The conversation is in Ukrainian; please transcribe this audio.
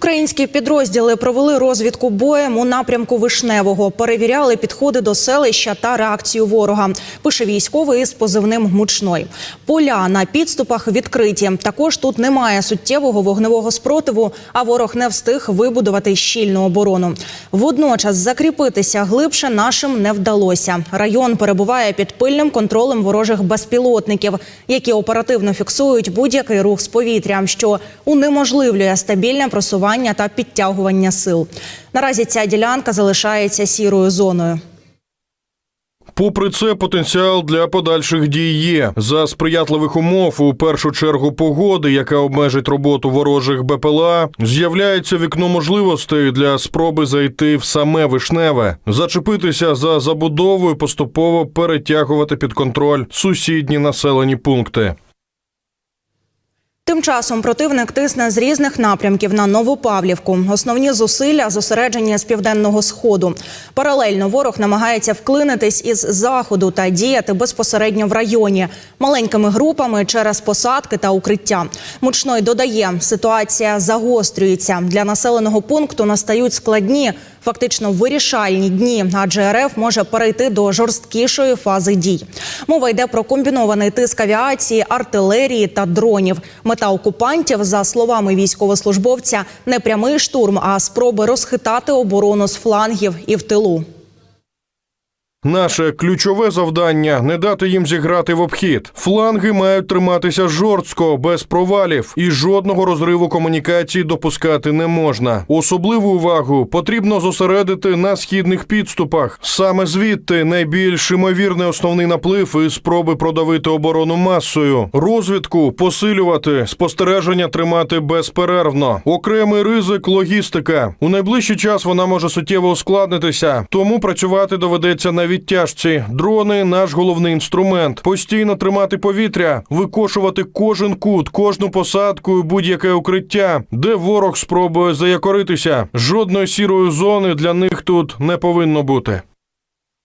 Українські підрозділи провели розвідку боєм у напрямку Вишневого, перевіряли підходи до селища та реакцію ворога. Пише військовий із позивним Мучной. Поля на підступах відкриті. Також тут немає суттєвого вогневого спротиву, а ворог не встиг вибудувати щільну оборону. Водночас закріпитися глибше нашим не вдалося. Район перебуває під пильним контролем ворожих безпілотників, які оперативно фіксують будь-який рух з повітря, що унеможливлює стабільне просування та підтягування сил. Наразі ця ділянка залишається сірою зоною. Попри це, потенціал для подальших дій є за сприятливих умов, у першу чергу погоди, яка обмежить роботу ворожих БПЛА, з'являється вікно можливостей для спроби зайти в саме вишневе, зачепитися за забудову і поступово перетягувати під контроль сусідні населені пункти. Тим часом противник тисне з різних напрямків на Новопавлівку. Основні зусилля зосереджені з південного сходу. Паралельно ворог намагається вклинитись із заходу та діяти безпосередньо в районі маленькими групами через посадки та укриття. Мучной додає, ситуація загострюється. Для населеного пункту настають складні, фактично вирішальні дні, адже РФ може перейти до жорсткішої фази дій. Мова йде про комбінований тиск авіації, артилерії та дронів. Мета окупантів, за словами військовослужбовця, не прямий штурм, а спроби розхитати оборону з флангів і в тилу. Наше ключове завдання не дати їм зіграти в обхід. Фланги мають триматися жорстко, без провалів, і жодного розриву комунікацій допускати не можна. Особливу увагу потрібно зосередити на східних підступах. Саме звідти найбільш імовірний основний наплив і спроби продавити оборону масою. Розвідку посилювати, спостереження тримати безперервно. Окремий ризик логістика. У найближчий час вона може суттєво ускладнитися, тому працювати доведеться на відтяжці. Дрони наш головний інструмент. Постійно тримати повітря, викошувати кожен кут, кожну посадку і будь-яке укриття, де ворог спробує заякоритися. Жодної сірої зони для них тут не повинно бути.